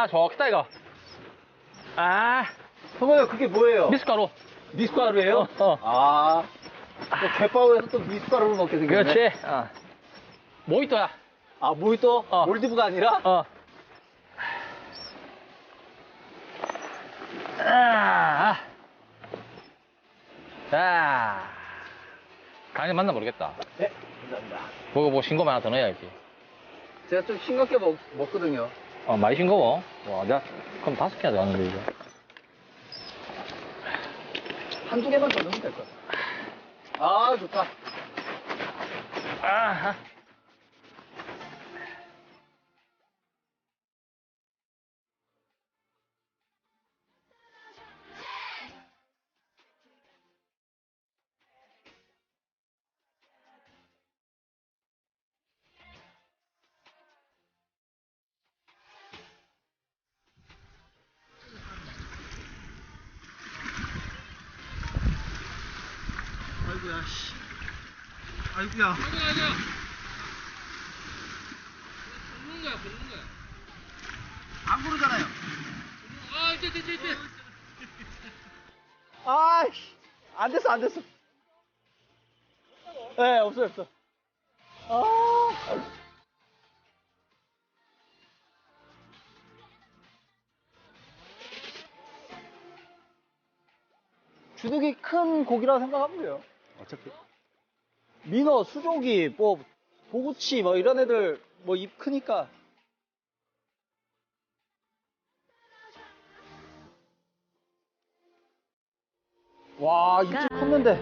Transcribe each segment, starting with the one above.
아, 좋겠다, 이거. 아, 형님 그게 뭐예요? 미숫가루. 미숫가루예요? 어, 어. 아. 또 갯바위에서 또 미숫가루를 먹게 생겼네. 그렇지. 어. 모히또야. 아, 모히또? 어. 몰디브가 아니라? 어. 아. 자. 간이 맞나 모르겠다. 네, 감사합니다. 보고 뭐 싱거움 하나 더 넣어야지. 제가 좀 싱겁게 먹, 먹거든요. 어, 많이 싱거워. 와, 내가, 그럼 다섯 개나 들어갔는데, 이거. 한두 개만 더 넣으면 될것 같아요. 아, 좋다. 아, 아이고야, 씨. 아이고야. 걷는 거야, 걷는 거야. 안 부르잖아요. 아, 이제, 이제, 이제. 아이씨. 안 됐어, 안 됐어. 네, 없어, 없어. 아. 주눅이 큰 고기라고 생각하면 돼요. 어차피. 민어, 수조기, 뭐, 보구치, 뭐, 이런 애들, 뭐, 입 크니까. 와, 입질 컸는데.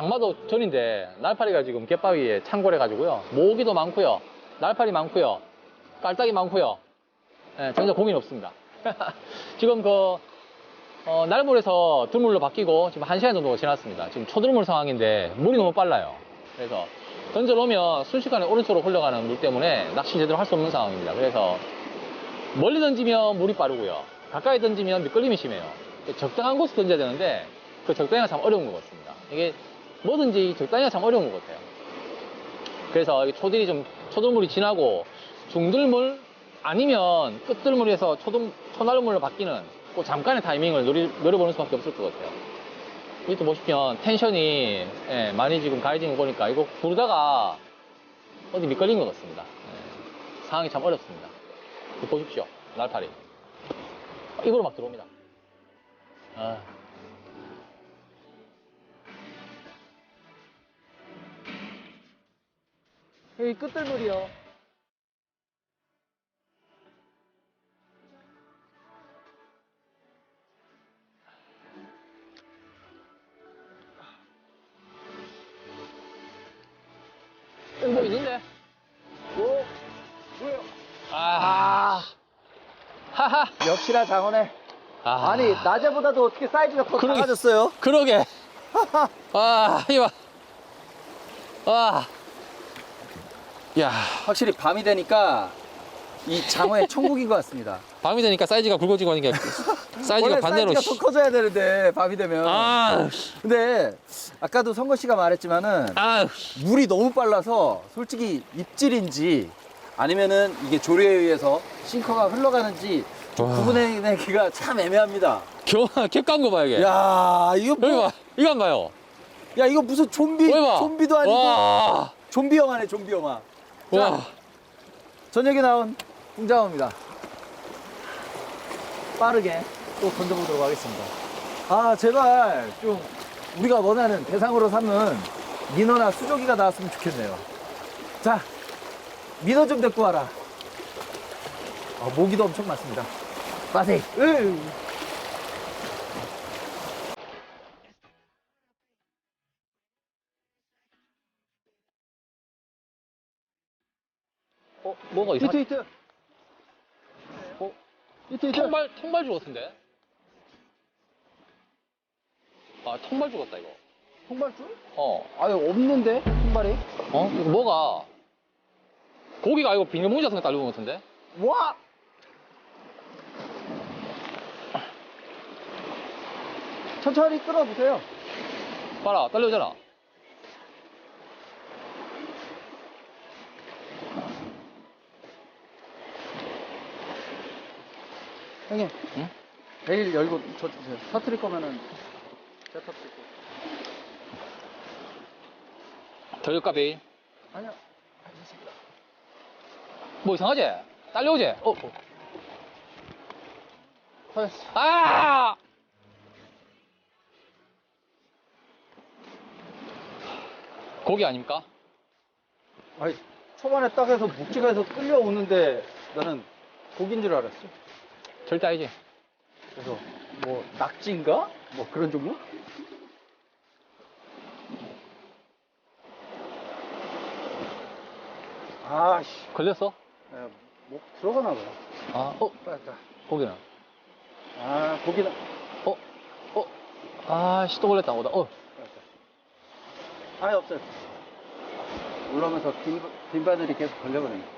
장마도 전인데, 날파리가 지금 갯바위에 창궐해가지고요. 모기도 많고요. 날파리 많고요. 깔딱이 많고요. 예, 전혀 고민 없습니다. 지금 그, 어, 날물에서 들물로 바뀌고 지금 한시간 정도가 지났습니다. 지금 초들물 상황인데 물이 너무 빨라요. 그래서 던져놓으면 순식간에 오른쪽으로 흘러가는 물 때문에 낚시 제대로 할 수 없는 상황입니다. 그래서 멀리 던지면 물이 빠르고요. 가까이 던지면 미끌림이 심해요. 적당한 곳에 던져야 되는데 그 적당히가 참 어려운 것 같습니다. 이게 뭐든지 적당히가 참 어려운 것 같아요. 그래서 이 초들이 좀 초들물이 지나고 중들물 아니면 끝들물에서 초들, 초날물로 바뀌는 그 잠깐의 타이밍을 노리, 노려보는 수밖에 없을 것 같아요. 이것도 보시면 텐션이 예, 많이 지금 가해지는 거 보니까 이거 부르다가 어디 미끌린 것 같습니다. 예, 상황이 참 어렵습니다. 보십시오. 날파리. 입으로 막 들어옵니다. 아. 여기 끝들물이요. 여기 뭐 있는데? 오, 뭐예요? 아. 하하. 역시나 장어네. 아. 아니, 낮에보다도 어떻게 사이즈가 더 그러게. 작아졌어요? 그러게. 아, 이봐. 아. 야, 확실히 밤이 되니까 이 장어의 천국인 것 같습니다. 밤이 되니까 사이즈가 굵어지고 하는 게 사이즈가 원래 반대로. 사이즈가 씨. 더 커져야 되는데 밤이 되면. 아, 근데 아까도 성거 씨가 말했지만은 아, 물이 너무 빨라서 솔직히 입질인지 아니면은 이게 조류에 의해서 싱커가 흘러가는지 좀 와. 구분해내기가 참 애매합니다. 겨, 객관 거 봐, 이게. 야 이거 여기 뭐, 봐. 이거 안 봐요. 야 이거 무슨 좀비 여기 봐. 좀비도 아니고 와. 좀비 영화네 좀비 영화. 자 와. 저녁에 나온 붕장어입니다. 빠르게 또 던져보도록 하겠습니다. 아 제발 좀 우리가 원하는 대상으로 삼는 민어나 수조기가 나왔으면 좋겠네요. 자 민어 좀 데리고 와라. 아, 모기도 엄청 많습니다. 빠세이. 으. 어, 뭐가 이상 히트 히트. 어? 히트 히트. 통발, 통발 죽었는데? 아, 통발 죽었다, 이거. 통발줄? 어. 아유, 없는데, 통발이? 어? 이거 뭐가? 고기가 아니고 비닐봉지 같은 거 달린 것 같은데? 와! 천천히 끌어보세요. 봐라, 딸려오잖아. 형님, 응? 베일 열고 저 주세요. 터트릴 거면은 제가 터트릴게요. 덜릴까, 베일? 아니요. 뭐 이상하지? 딸려오지? 어, 어. 터졌어. 아! 고기 아닙니까? 아니, 초반에 딱 해서 목지가 해서 끌려오는데 나는 고기인 줄 알았어. 절대 아니지. 그래서 뭐 낙지인가? 뭐 그런 종류? 아씨, 걸렸어? 목 들어가나 봐요. 아, 어, 빨리 고기는? 아, 고기다. 어, 어, 아, 씨, 또 걸렸다, 오다. 어, 아예 없어요. 올라오면서 긴, 긴 바늘이 계속 걸려버리네.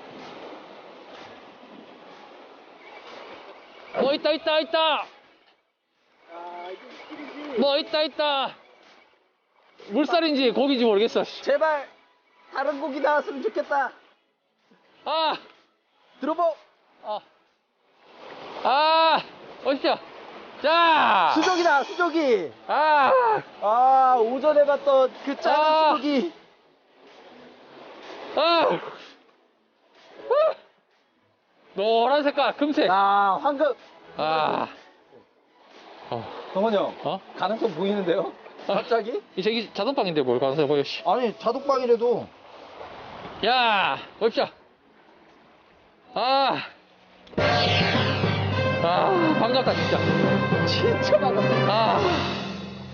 뭐 있다, 있다, 있다! 아, 뭐 있다, 있다! 물살인지 고기인지 모르겠어. 씨. 제발 다른 고기 나왔으면 좋겠다. 아, 들어보. 아, 아, 어디죠? 자! 수족이다, 수족이. 아, 아, 오전에 봤던 그 작은 아. 수족이. 아! 아! 노란 색깔, 금색. 아, 황금. 아. 어, 동원 형, 어? 가능성 보이는데요? 갑자기? 이 저기 자동방인데 뭘 가서 보여, 씨. 아니, 자독방이라도. 야, 보십시오. 아. 아, 반갑다, 진짜. 진짜 반갑다. 아.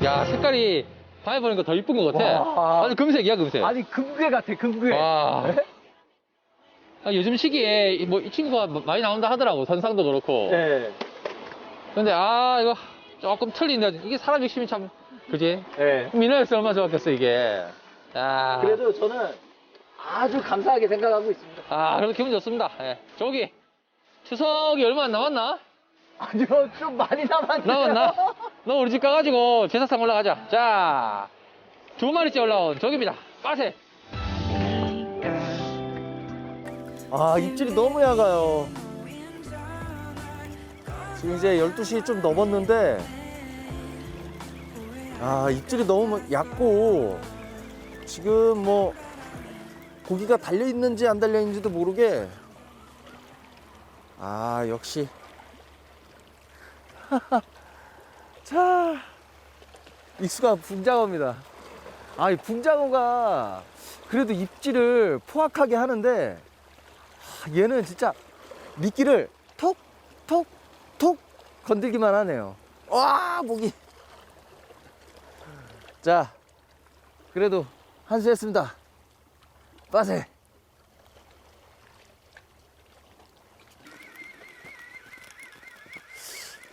야, 색깔이 밤에 보니까 더 이쁜 것 같아. 와. 아니, 금색이야, 금색. 아니, 금괴 같아, 금괴. 와. 네? 아, 요즘 시기에 뭐 이 친구가 많이 나온다 하더라고, 선상도 그렇고. 네. 근데 아, 이거 조금 틀린다. 이게 사람 욕심이 참, 그지? 네. 미너에서 얼마나 좋았겠어, 이게. 야. 그래도 저는 아주 감사하게 생각하고 있습니다. 아, 그래도 기분 좋습니다. 예. 저기, 추석이 얼마 안 남았나? 아니요, 좀 많이 남았네요. 남았나? 너 우리 집 가가지고 제사상 올라가자. 자, 두 마리째 올라온 저기입니다. 빠세. 아, 입질이 너무 얕아요. 지금 이제 12시 좀 넘었는데, 아, 입질이 너무 얕고, 지금 뭐, 고기가 달려 있는지 안 달려 있는지도 모르게, 아, 역시. 자, 익수가 붕장어입니다. 아, 이 붕장어가 그래도 입질을 포악하게 하는데, 얘는 진짜 미끼를 톡, 톡, 톡 건들기만 하네요. 와, 목이. 자, 그래도 한수 했습니다. 빠세.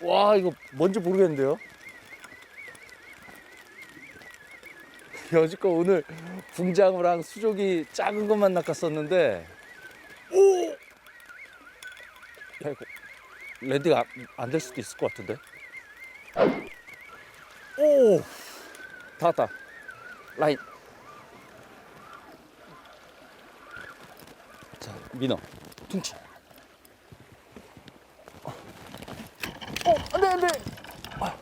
와, 이거 뭔지 모르겠는데요? 여지껏 오늘 붕장어랑 수족이 작은 것만 낚았었는데, 오! 야, 이거 랜딩 안될 수도 있을 것 같은데? 오! 닿았다. 라인. 자, 민어. 퉁치. 어, 안 돼, 안 돼! 아.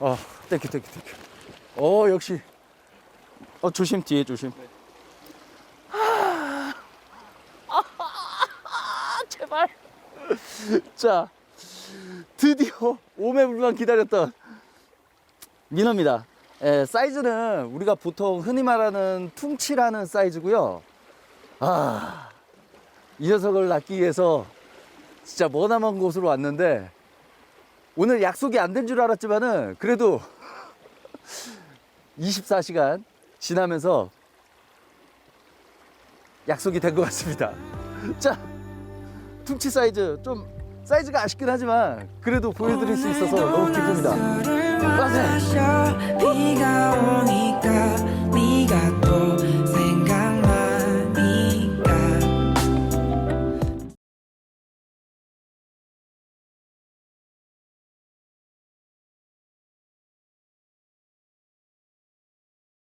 어, 땡큐, 땡큐, 땡큐. 어, 역시. 어, 조심, 뒤에 조심. 아, 제발. 자, 드디어 오매불만 기다렸던 민어입니다. 예, 사이즈는 우리가 보통 흔히 말하는 퉁치라는 사이즈고요. 아, 이 녀석을 낳기 위해서 진짜 머나먼 곳으로 왔는데 오늘 약속이 안 된 줄 알았지만은 그래도 24시간 지나면서 약속이 된 것 같습니다. 자, 퉁치 사이즈 좀 사이즈가 아쉽긴 하지만 그래도 보여드릴 수 있어서 너무 기쁩니다. 맞아. 네. 비가 오니까 네가 또 생각.